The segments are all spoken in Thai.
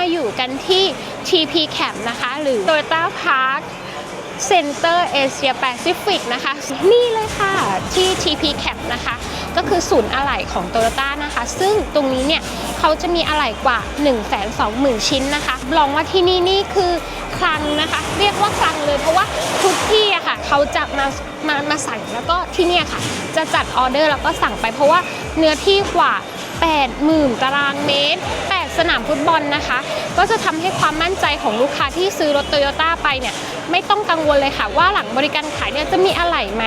มาอยู่กันที่ TP Camp นะคะ หรือ Toyota Park Center Asia Pacific นะคะ นี่เลยค่ะที่ TP Cap นะคะ ก็คือศูนย์อะไหล่ของ Toyota นะคะ ซึ่งตรงนี้เนี่ยเขาจะมีอะไหล่กว่า 1 2 0 0 0 0 ชิ้นนะคะลองว่าที่นี่นี่คือคลังนะคะ เรียกว่าคลังเลยเพราะว่าทุกที่อะค่ะเขาจะมามามาสั่งแล้วก็ที่เนี่ยค่ะ จะจัดออเดอร์แล้วก็สั่งไปเพราะว่าเนื้อที่กว่า 80,000 ตารางเมตร สนามฟุตบอลนะคะ ก็จะทำให้ความมั่นใจของลูกค้าที่ซื้อรถโตโยต้าไปเนี่ยไม่ต้องกังวลเลยค่ะ ว่าหลังบริการขายเนี่ยจะมีอะไหล่ไหม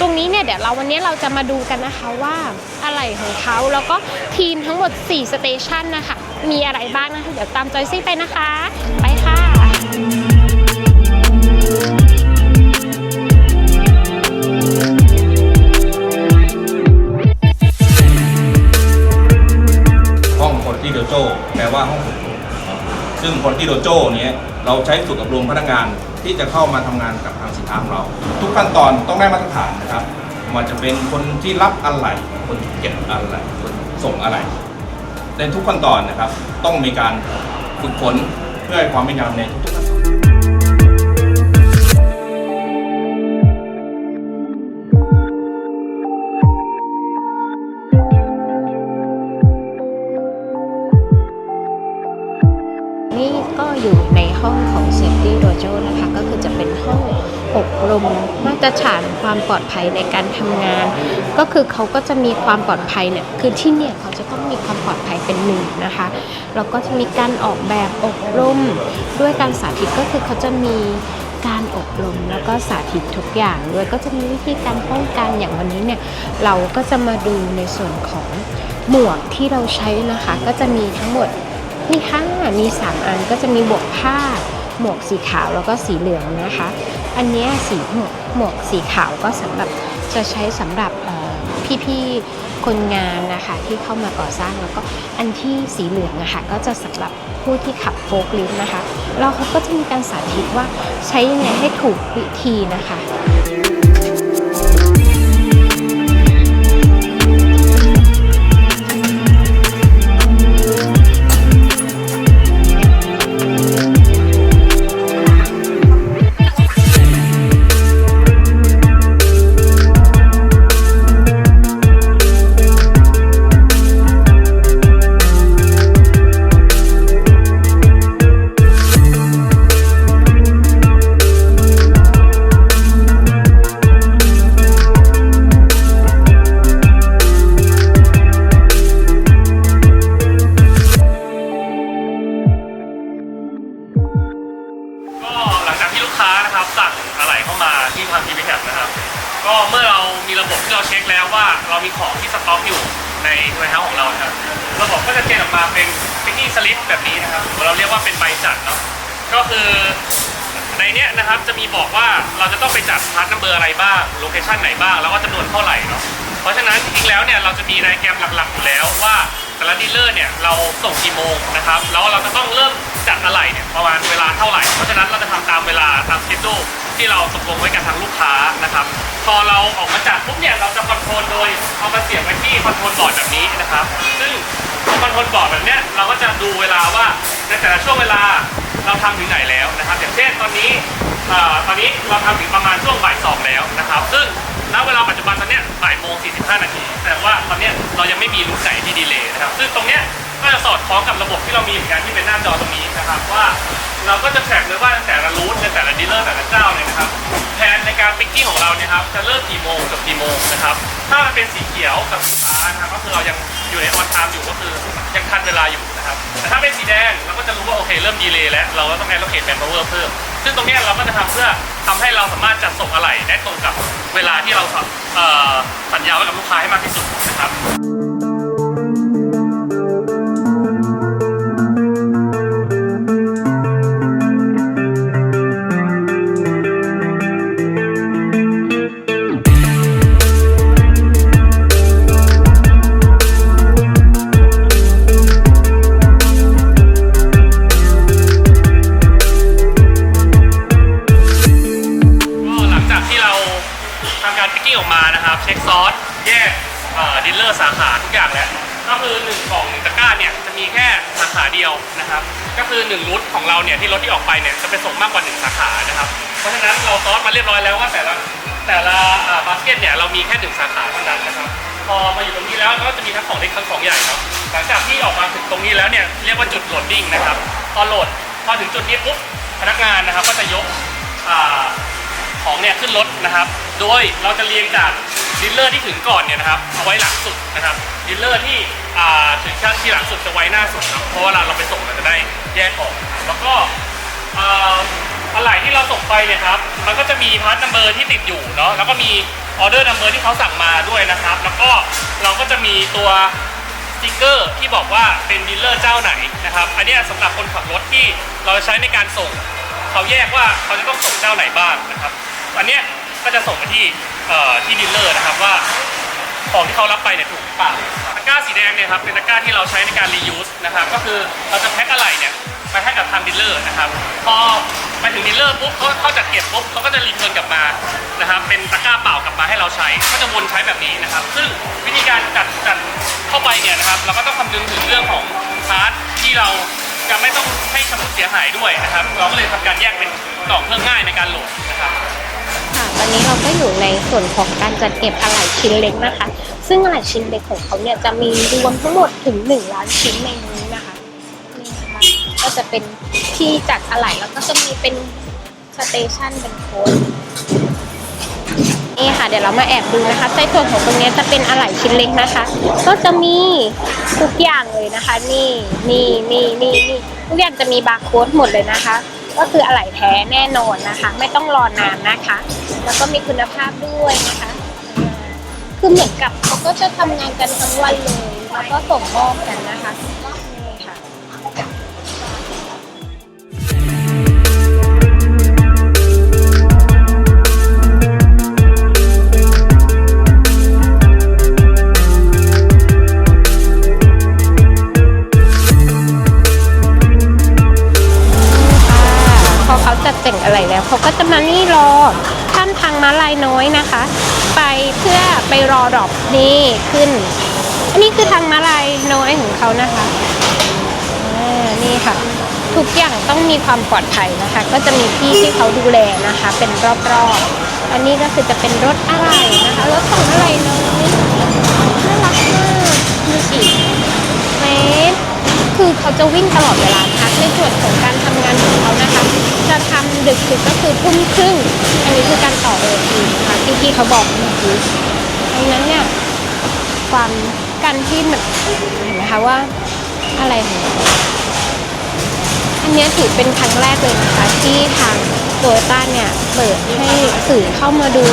ตรงนี้เนี่ยเดี๋ยวเราวันนี้เราจะมาดูกันนะคะว่าอะไหล่ของเขาแล้วก็ทีมทั้งหมด4สเตชันนะคะมีอะไรบ้างนะคะเดี๋ยวตามจอยซี่ไปนะคะ ไปค่ะ โดโจเนี้ยเราใช้ฝึกอบรมพนักงานที่จะเข้ามาทำงานกับทางสินค้าของเรา ทุกขั้นตอนต้องได้มาตรฐานนะครับมันจะเป็นคนที่รับอะไรคนเก็บอะไรคนส่งอะไรในทุกขั้นตอนนะครับ ต้องมีการฝึกฝนเพื่อให้ความเป็นยำในทุก อบรมมาตรฐานความปลอดภัยในการทำงาน ก็คือเขาก็จะมีความปลอดภัยเนี่ยคือที่เนี่ยเขาจะต้องมีความปลอดภัยเป็นหนึ่งนะคะแล้วก็จะมีการออกแบบอบรม ด้วยการสาธิตก็คือเขาจะมีการอบรมแล้วก็สาธิตทุกอย่างด้วยก็จะมีวิธีการป้องกันอย่างวันนี้เนี่ยเราก็จะมาดูในส่วนของหมวกที่เราใช้นะคะ ก็จะมีทั้งหมดมีค่ะมี 3 อันก็จะมีหมวกผ้า หมวกสีขาวแล้วก็สีเหลืองนะคะ อันนี้สีหมวกหมวกสีขาวก็สำหรับจะใช้สำหรับพี่ๆคนงานนะคะที่เข้ามาก่อสร้างแล้วก็อันที่สีเหลืองนะคะก็จะสำหรับผู้ที่ขับโฟล์คลิฟต์นะคะเขาก็จะมีการสาธิตว่าใช้ยังไงให้ถูกวิธีนะคะ รับสั่งอะไรเข้ามาที่ทางทีวีแคนะครับ ก็เมื่อเรามีระบบที่เราเช็คแล้วว่าเรามีของที่สต็อกอยู่ในในเฮาของเราครับระบบก็จะเจนออกมาเป็นพิกกิ้สลิปแบบนี้นะครับเราเรียกว่าเป็นใบจัดเนาะก็คือในเนี้ยนะครับจะมีบอกว่าเราจะต้องไปจัดพาร์ทนัมเบอร์อะไรบ้างโลเคชันไหนบ้างแล้วก็จำนวนเท่าไหร่เนาะ เพราะฉะนั้นจริงๆแล้วเนี่ยเราจะมีไดแกรมหลักๆอยู่แล้วว่าแต่ละดีลเลอร์เนี่ยเราส่งกี่โมงนะครับแล้วเราจะต้องเริ่มจัดอะไรเนี่ยประมาณเวลาเท่าไหร่ เพราะฉะนั้นเราจะทำตามเวลาตามสเกจดูที่เราตกลงไว้กับทางลูกค้านะครับพอเราออกมาจัดปุ๊บเนี่ยเราจะคอนโทรลโดยเอามาเสียบไว้ที่คอนโทรลบอร์ดแบบนี้นะครับ ซึ่งคอนโทรลบอร์ดแบบเนี้ยเราก็จะดูเวลาว่าในแต่ละช่วงเวลาเราทำถึงไหนแล้วนะครับ อย่างเช่นตอนนี้ ตอนนี้เราทำถึงประมาณช่วงบ่ายสองแล้วนะครับ ซึ่งณเวลาปัจจุบันตอนเนี้ยบ่ายโมง45นาทีแสดงว่าตอนเนี้ยเรายังไม่มีรูทไหนที่ดีเลย์นะครับ ซึ่งตรงเนี้ยก็จะสอดคล้องกับระบบที่เรามีเหมือนกันที่เป็นหน้าจอตรงนี้นะครับว่าเราก็จะแทร็กเลยว่าแต่ละรูทในแต่ละดีลเลอร์แต่ละเจ้าเนี่ยนะครับแผนในการปิกกิ้งของเราเนี่ยครับจะเริ่มกี่โมงกับกี่โมงนะครับถ้ามันเป็นสีเขียวกับสีฟ้านะครับก็คือเรายังอยู่ในออนไทม์อยู่ก็คือยังทันเวลาอยู่นะครับแต่ถ้าเป็นสีแดงเราก็จะรู้ว่าโอเคเริ่มดีเลย์แล้ว เราก็ต้องแอนโลเกตแมนพาวเวอร์เพิ่ม ซึ่งตรงนี้เราก็จะทำเพื่อทำให้เราสามารถจัดส่งอะไหล่ได้ตรงกับเวลาที่เราเอ่อสัญญาไว้กับลูกค้าให้มากที่สุดนะครับาทุกอย่างแล้ว ก็คือหนึ่งกล่องหนึ่งตะกร้าเนี่ยจะมีแค่สาขาเดียวนะครับ ก็คือหนึ่งรุทของเราเนี่ยที่รถที่ออกไปเนี่ยจะไปส่งมากกว่าหนึ่งสาขานะครับ เพราะฉะนั้นเราซอสมาเรียบร้อยแล้วว่าแต่ละแต่ละบาสเกตเนี่ยเรามีแค่หนึ่งสาขาเท่านั้นนะครับ พอมาอยู่ตรงนี้แล้วก็จะมีทั้งของเล็กทั้งของใหญ่เนาะหลังจากที่ออกมาถึงตรงนี้แล้วเนี่ยเรียกว่าจุดโหลดดิ้งนะครับพอโหลดพอถึงจุดนี้ปุ๊บพนักงานนะครับก็จะยกอ่าของเนี่ยขึ้นรถนะครับ โดยเราจะเรียงจาก ดีลเลอร์ที่ถึงก่อนเนี่ยนะครับเอาไว้หลังสุดนะครับดีลเลอร์ที่ถึงชั้นที่หลังสุดจะไว้หน้าสุดครับเพราะเวลาเราไปส่งเราจะได้แยกออก แล้วก็อ่าอะไรที่เราส่งไปเนี่ยครับมันก็จะมีพาร์ทนัมเบอร์ที่ติดอยู่เนาะแล้วก็มีออเดอร์นัมเบอร์ที่เขาสั่งมาด้วยนะครับ แล้วก็เราก็จะมีตัวสติกเกอร์ที่บอกว่าเป็นดีลเลอร์เจ้าไหนนะครับอันนี้ยสำหรับคนขับรถที่เราใช้ในการส่ง เขาแยกว่าเขาจะต้องส่งเจ้าไหนบ้างนะครับอันนี้ก็จะส่งไปที่ เอ่อที่ดีลเลอร์นะครับว่าของที่เขารับไปเนี่ยถูกหรือเปล่าตะกร้าสีแดงเนี่ยครับเป็นตะกร้าที่เราใช้ในการ reuse นะครับก็คือเราจะแพ็คอะไรเนี่ยไปให้กับทางดีลเลอร์นะครับพอไปถึงดีลเลอร์ปุ๊บเขาเขาจัดเก็บปุ๊บเขาก็จะรีเทิร์นกลับมานะครับเป็นตะกร้าเปล่ากลับมาให้เราใช้ก็จะวนใช้แบบนี้นะครับ ซึ่งวิธีการจัดจัดเข้าไปเนี่ยนะครับเราก็ต้องคำนึงถึงเรื่องของพาร์ทที่เราจะไม่ต้องให้ชำรุดเสียหายด้วยนะครับ เราก็เลยทำการแยกเป็นกล่องเพื่อง่ายในการโหลดนะครับ อนนี้เราก็อยู่ในส่วนของการจัดเก็บอะไหล่ชิ้นเล็กนะคะ ซึ่งอะไหล่ชิ้นเล็กของเขาเนี่ยจะมีรวมทั้งหมดถึง 1 ล้านชิ้นในนี้นะคะนี่นะคะก็จะเป็นที่จัดอะไหล่แล้วก็จะมีเป็นสเตชันเป็นโค้ดนี่ค่ะเดี๋ยวเรามาแอบดูนะคะในส่วนของตรงนี้จะเป็นอะไหล่ชิ้นเล็กนะคะ ก็จะมีทุกอย่างเลยนะคะ นี่นี่นี่นี่นี่ทุกอย่างจะมีบาร์โค้ดหมดเลยนะคะ ก็คืออะไหล่แท้แน่นอนนะคะ ไม่ต้องรอนานนะคะ แล้วก็มีคุณภาพด้วยนะคะ คือเหมือนกับเขาก็จะทำงานกันทั้งวันเลย แล้วก็ส่งมอบกันนะคะนี่ค่ะามทางม้าลายน้อยนะคะ ไปเพื่อไปรอดรอปนี่ขึ้น อันนี้คือทางมาลายน้อยของเขานะคะนี่ค่ะ ทุกอย่างต้องมีความปลอดภัยนะคะ ก็จะมีพี่ที่เขาดูแลนะคะ เป็นรอบๆ อันนี้ก็คือจะเป็นรถอะไรนะคะ รถของอะไรน้อยน่ารักมากดูสิเมตรคือเขาจะวิ่งตลอดเวลาพักในส่วนของการทำ งานของเขานะคะ จะทำดึกสุดก็คือทุ่มครึ่ง อันนี้คือการต่อโอทีนะคะที่พี่เขาบอกเมื่อกี้ดังนั้นเนี่ยความการที่มันเห็นไหมคะว่าอะไรของอันนี้ถือเป็นครั้งแรกเลยนะคะ ที่ทางโตโยต้าเนี่ยเปิดให้สื่อเข้ามาดู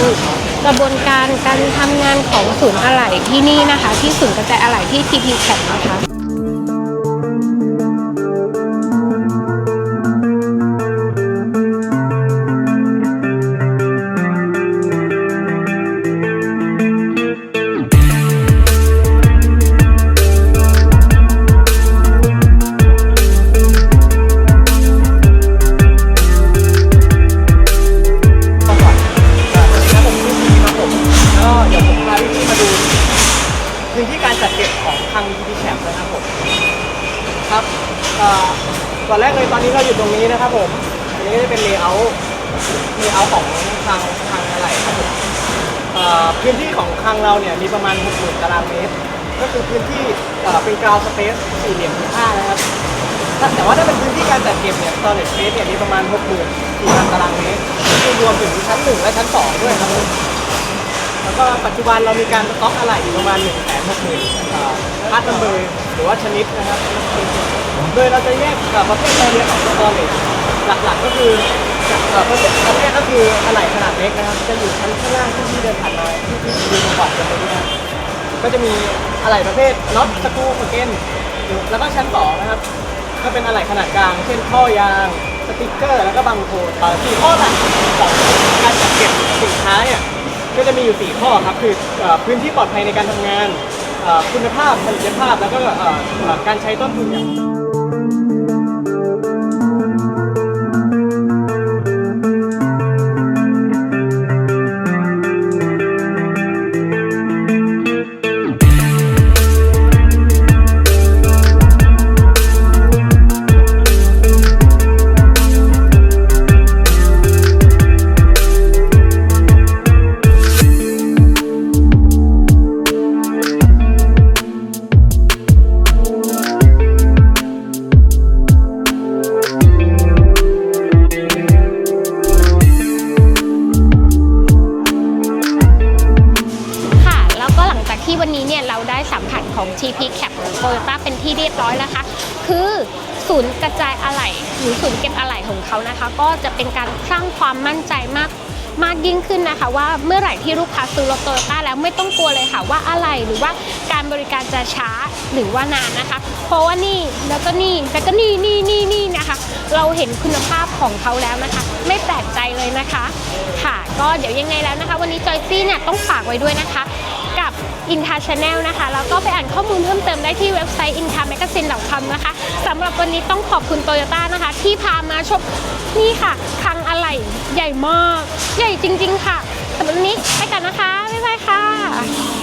กระบวนการการทำงานของศูนย์อะไหล่ที่นี่นะคะ ที่ศูนย์กระจายอะไหล่ที่ TP c a p นะคะ ก่อนแรกเลยตอนนี้เราอยู่ตรงนี้นะครับผมอันนี้ก็จะเป็นเลเยอร์เลเยอร์ของทางทางอะไรครับผมพื้นที่ของคลังเราเนี่ยมีประมาณ 60,000ตารางเมตร ก็คือพื้นที่เป็นกราวสเปซสี่เหลี่ยมผืนผ้านะครับแต่ว่าถ้าเป็นพื้นที่การจัดเก็บเนี่ย storage space เนี่ยมีประมาณ64,000ตารางเมตรคือรวมถึงชั้น 1 และชั้น 2 ด้วยครับผม ก็ปัจจุบันเรามีการสต็อกอะไหล่อยู่ประมาณ1 6 0 0 0 0พาร์ทนัมเบอร์หรือว่าชนิดนะครับ โดยเราจะแยกกับประเภทรายละเอียดของ storage หลักๆก็คือประเภทประเภทก็คืออะไหล่ขนาดเล็กนะครับ จะอยู่ชั้นข้างล่างที่ที่เดินผ่านมาที่ที่ดูจังหวัดกันไปด้วยนะก็จะมีอะไหล่ประเภทน็อตสกรูสเกนแล้วก็ชั้นสองนะครับก็เป็นอะไหล่ขนาดกลาง เช่นท่อยางสติกเกอร์ แล้วก็บังโคลนเอ่อสี่ข้อหลักของการจัดเก็บสินค้าเนี่ย ก็จะมีอยู่สี่ข้อครับคือเอ่อพื้นที่ปลอดภัยในการทำงานเอ่อคุณภาพผลิตภาพแล้วก็เอ่อเอ่อการใช้ต้นทุนอย่าง ไหล่หรือศูนย์เก็บอะไหล่ของเขานะคะ ก็จะเป็นการสร้างความมั่นใจมากมากยิ่งขึ้นนะคะ ว่าเมื่อไหร่ที่ลูกค้าซื้อรถโตโยต้าแล้วไม่ต้องกลัวเลยค่ะว่าอะไรหรือว่าการบริการจะช้าหรือว่านานนะคะ เพราะว่านี่แล้วก็นี่แล้วก็นี่นี่นี่นี่นะคะ เราเห็นคุณภาพของเขาแล้วนะคะ ไม่แปลกใจเลยนะคะ ค่ะ ก็เดี๋ยวยังไงแล้วนะคะ วันนี้จอยซี่เนี่ยต้องฝากไว้ด้วยนะคะ กับ i n t a Channel นะคะ แล้วก็ไปอ่านข้อมูลเพิ่มเติมได้ที่เว็บไซต์ i n t a Magazine com นะคะสำหรับวันนี้ต้องขอบคุณโตโยต้านะคะ ที่พามาชมนี่ค่ะ คลังอะไหล่ใหญ่มาก ใหญ่จริง ๆ ค่ะสำหรับวันนี้ไปกันนะคะ บ๊ายบายค่ะ